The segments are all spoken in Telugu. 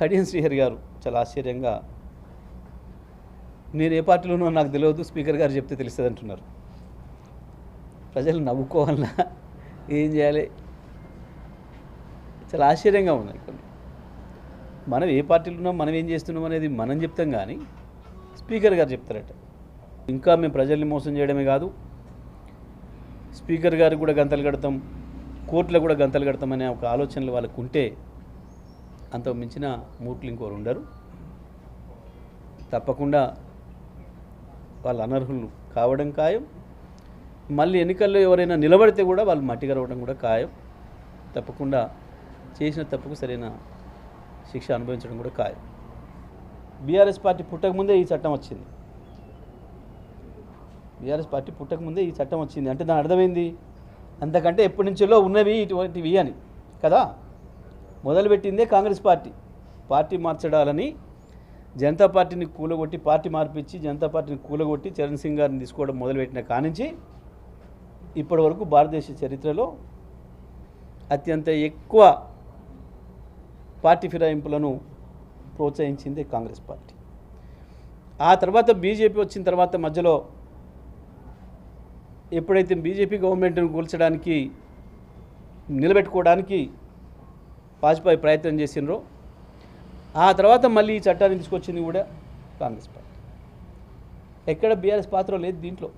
కడియం శ్రీహరి గారు చాలా ఆశ్చర్యంగా నేను ఏ పార్టీలోనో నాకు తెలియదు స్పీకర్ గారు చెప్తే తెలుస్తుంది అంటున్నారు. ప్రజలు నవ్వుకోవాలన్నా ఏం చేయాలి? చాలా ఆశ్చర్యంగా ఉన్నాయి కొన్ని. మనం ఏ పార్టీలో ఉన్నాం మనం ఏం చేస్తున్నాం అనేది మనం చెప్తాం కానీ స్పీకర్ గారు చెప్తారట. ఇంకా మేము ప్రజల్ని మోసం చేయడమే కాదు స్పీకర్ గారికి కూడా గంతలు కడతాం కోర్టులో కూడా గంతలు కడతామనే ఒక ఆలోచనలు వాళ్ళకు ఉంటే అంత మించిన మూర్ఖులు ఇంకోరు ఉండరు. తప్పకుండా వాళ్ళు అనర్హులు కావడం ఖాయం. మళ్ళీ ఎన్నికల్లో ఎవరైనా నిలబడితే కూడా వాళ్ళు మట్టిగా రావడం కూడా ఖాయం. తప్పకుండా చేసిన తప్పుకు సరైన శిక్ష అనుభవించడం కూడా ఖాయం. బీఆర్ఎస్ పార్టీ పుట్టకముందే ఈ చట్టం వచ్చింది. బీఆర్ఎస్ పార్టీ పుట్టకముందే ఈ చట్టం వచ్చింది. అంటే దాని అర్థమైంది అంతకంటే ఎప్పటి నుంచో ఉన్నవి ఇటువంటివి అని. కదా? మొదలుపెట్టిందే కాంగ్రెస్ పార్టీ. పార్టీ మార్చడాలని జనతా పార్టీని కూలగొట్టి పార్టీ మార్పిచ్చి జనతా పార్టీని కూలగొట్టి చరణ్ సింగ్ గారిని తీసుకోవడం మొదలుపెట్టిన కానించి ఇప్పటి వరకు భారతదేశ చరిత్రలో అత్యంత ఎక్కువ పార్టీ ఫిరాయింపులను ప్రోత్సహించింది కాంగ్రెస్ పార్టీ. ఆ తర్వాత బీజేపీ వచ్చిన తర్వాత మధ్యలో ఎప్పుడైతే బీజేపీ గవర్నమెంట్ను కూల్చడానికి నిలబెట్టుకోవడానికి వాజ్పేయి ప్రయత్నం చేసినరో ఆ తర్వాత మళ్ళీ ఈ చట్టాన్ని తీసుకొచ్చింది కూడా కాంగ్రెస్ పార్టీ. ఎక్కడ బీఆర్ఎస్ పాత్ర లేదు దీంట్లో.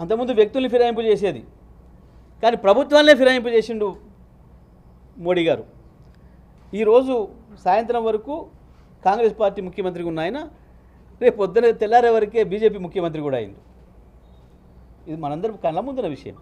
అంతకుముందు వ్యక్తుల్ని ఫిరాయింపు చేసేది. కానీ ప్రభుత్వాన్నే ఫిరాయింపు చేసిండు మోడీ గారు. ఈరోజు సాయంత్రం వరకు కాంగ్రెస్ పార్టీ ముఖ్యమంత్రిగా ఉన్న ఆయన రేపు పొద్దున తెల్లారే వరకే బీజేపీ ముఖ్యమంత్రి కూడా అయింది ఇది మనందరం కళ్ళ ముందున్న విషయం.